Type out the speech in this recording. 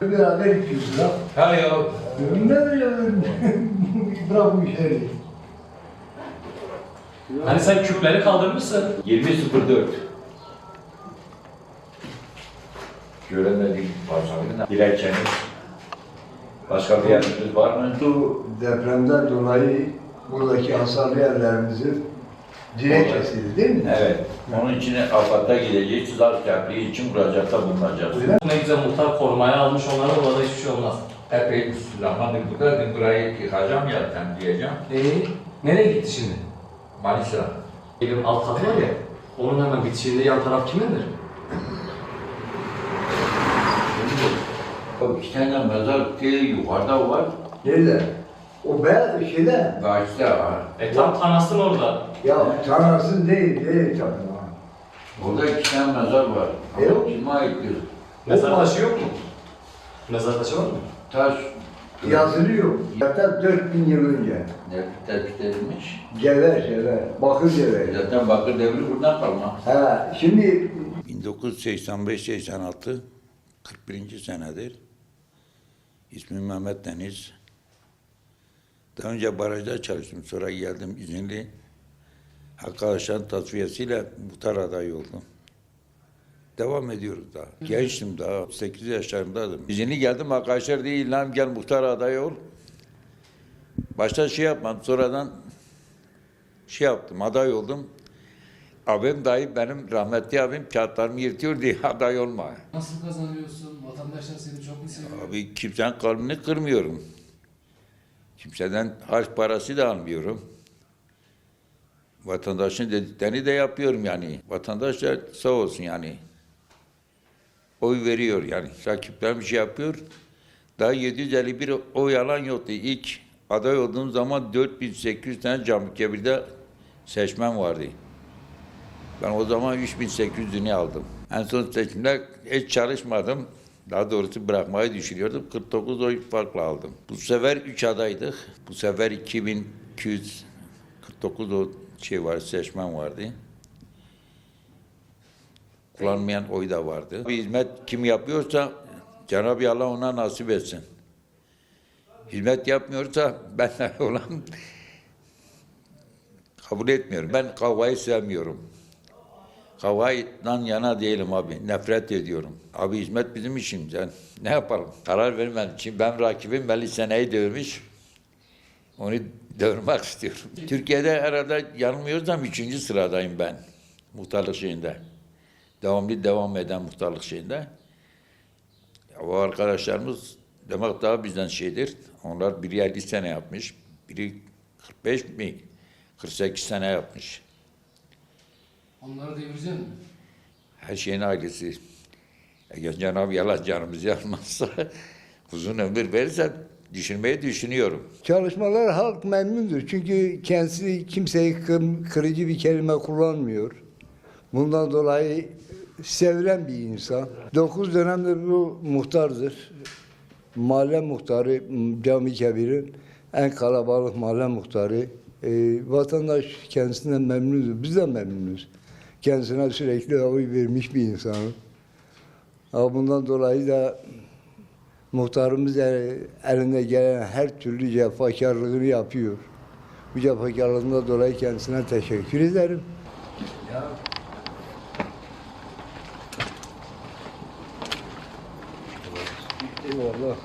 Beraber gidiyoruz ya. Ha ya. Ne böyle bırak bu işleri. Hani sen küpleri kaldırmışsın. 20.04. Göremedim parçamı. Dilekçeniz. Başka bir yeriniz var mı? Bu depremden dolayı buradaki hasarlı yerlerimizin direk kesildi değil mi? Evet. Onun için AFAD'da gideceğiz. Tuzak Köprü'yü için mi? Ne güzel muhtar korumaya almış onlara orada hiçbir şey olmaz. Epey zamandır buradaydım. Burayı yıkacağım ya, temizleyeceğim. Ee, nereye gitti şimdi? Manisa. Evin alt katı var ya, onun hemen bitişiğinde yan taraf kimindir? İki tane mezar değil, yukarıda var. Nerede? O beyaz şeyde. Karşıda var. E tam tanasın orada. Ya tanrısız değil, değil tabii. Orada iki tane mezar var. E, Ama o- kime aittir? Mezar taşı yok mu? Mezar taşı var mı? Taş Yazılıyor. Hatta 4000 yıl önce. ne tespit edilmiş. Gever, gever. Bakır gever. Zaten Bakır devri buradan kalma. Ha, şimdi 1985-86 41. senedir. İsmim Mehmet Deniz. Daha önce barajda çalıştım. Sonra geldim izinli. Arkadaşların tasfiyesiyle muhtar adayı oldum. Devam ediyoruz daha. Gençtim daha. 8 yaşlarındaydım. İzinli geldim arkadaşlar değil lan gel muhtar adayı ol. Başta şey yapmadım. Sonradan şey yaptım aday oldum. Abim dahi benim rahmetli abim kağıtlarımı yırtıyor diye aday olma. Nasıl kazanıyorsun? Vatandaşlar seni çok mu seviyor? Abi kimsenin kalbini kırmıyorum. Kimseden harç parası da almıyorum. Vatandaşın dediklerini de yapıyorum yani. Vatandaş da sağ olsun yani. Oy veriyor yani. Rakipler bir şey yapıyor. Daha 751 oy alan yoktu. İlk aday olduğum zaman 4800 tane cami kebirde seçmen vardı. Ben o zaman 3800'ünü aldım. En son seçimde hiç çalışmadım. Daha doğrusu bırakmayı düşünüyordum. 49 oy farkla aldım. Bu sefer 3 adaydık. Bu sefer 2249 o şey var, seçmen vardı. Kullanmayan oy da vardı. Bir hizmet kim yapıyorsa Cenab-ı Allah ona nasip etsin. Hizmet yapmıyorsa ben olan kabul etmiyorum. Ben kavgayı sevmiyorum. Kavgadan yana değilim abi. Nefret ediyorum. Abi hizmet bizim işimiz. Yani ne yapalım? Karar vermedim. Şimdi ben rakibim Melih Sene'yi dövmüş. Onu dövmek istiyorum. Türkiye'de herhalde yanılmıyorsam üçüncü sıradayım ben. Muhtarlık şeyinde. Devamlı devam eden muhtarlık şeyinde. Ya, o arkadaşlarımız demek daha bizden şeydir. Onlar biri 50 sene yapmış. Biri 45 mi? 48 sene yapmış. Onları devirecek mi? Her şeyin ailesi. Eğer Cenab-ı Allah canımızı yanmazsa uzun ömür verirse düşünmeyi düşünüyorum. çalışmalar halk memnundur. Çünkü kendisi kimseyi kır- kırıcı bir kelime kullanmıyor. Bundan dolayı sevilen bir insan. Dokuz dönemdir bu muhtardır. Mahalle muhtarı Cami Kebir'in en kalabalık mahalle muhtarı. Ee, vatandaş kendisinden memnundur. Biz de memnunuz. Kendisine sürekli oy vermiş bir insanım. Ama bundan dolayı da muhtarımız el- eline gelen her türlü cefakarlığını yapıyor. Bu cefakarlığından dolayı kendisine teşekkür ederim. Eyvallah.